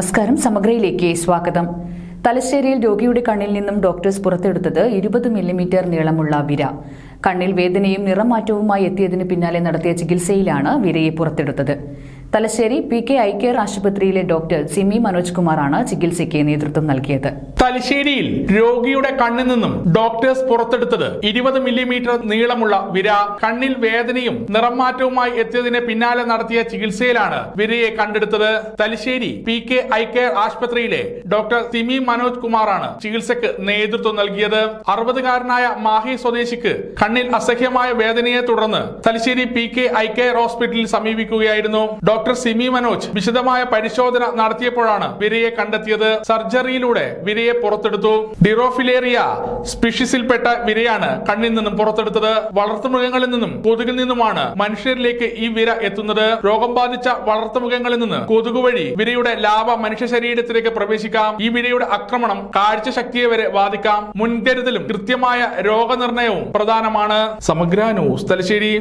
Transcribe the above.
നമസ്കാരം. സമഗ്രയിലേക്ക് സ്വാഗതം. തലശ്ശേരിയിൽ രോഗിയുടെ കണ്ണിൽ നിന്നും ഡോക്ടേഴ്സ് പുറത്തെടുത്തത് ഇരുപത് മില്ലിമീറ്റർ നീളമുള്ള വിര. കണ്ണിൽ വേദനയും നിറമാറ്റവുമായി എത്തിയതിന് പിന്നാലെ നടത്തിയ ചികിത്സയിലാണ് വിരയെ പുറത്തെടുത്തത്. Thalassery P K eye care ആശുപത്രിയിലെ ഡോക്ടർ സിമി മനോജ് കുമാറാണ് ചികിത്സയ്ക്ക് നേതൃത്വം നൽകിയത്. തലശ്ശേരിയിൽ രോഗിയുടെ കണ്ണിൽ നിന്നും ഡോക്ടേഴ്സ് പുറത്തെടുത്തത് ഇരുപത് മില്ലിമീറ്റർ നീളമുള്ള വിര കണ്ണിൽ വേദനയും നിറം മാറ്റവുമായി എത്തിയതിന് പിന്നാലെ നടത്തിയ ചികിത്സയിലാണ് വിരയെ കണ്ടെടുത്തത്. Thalassery P K eye care ആശുപത്രിയിലെ ഡോക്ടർ സിമി മനോജ് കുമാറാണ് ചികിത്സയ്ക്ക് നേതൃത്വം നൽകിയത്. അറുപതുകാരനായ മാഹി സ്വദേശിക്ക് കണ്ണിൽ അസഹ്യമായ വേദനയെ തുടർന്ന് Thalassery P K eye care ഹോസ്പിറ്റലിൽ സമീപിക്കുകയായിരുന്നു. സിമി മനോജ് വിശദമായ പരിശോധന നടത്തിയപ്പോഴാണ് വിരയെ കണ്ടെത്തിയത്. സർജറിയിലൂടെ വിരയെ പുറത്തെടുത്തു. ഡിറോഫിലേറിയ സ്പിഷിസിൽപ്പെട്ട വിരയാണ് കണ്ണിൽ നിന്നും പുറത്തെടുത്തത്. വളർത്തുമൃഗങ്ങളിൽ നിന്നും കൊതുകിൽ നിന്നുമാണ് മനുഷ്യരിലേക്ക് ഈ വിര എത്തുന്നത്. രോഗം ബാധിച്ച വളർത്തുമൃഗങ്ങളിൽ നിന്ന് കൊതുക് വഴി വിരയുടെ ലാവ മനുഷ്യ ശരീരത്തിലേക്ക് പ്രവേശിക്കാം. ഈ വിരയുടെ ആക്രമണം കാഴ്ച ശക്തിയെ വരെ ബാധിക്കാം. മുൻകരുതലും കൃത്യമായ രോഗനിർണയവും പ്രധാനമാണ്. സമഗ്ര ന്യൂസ് തലശ്ശേരി.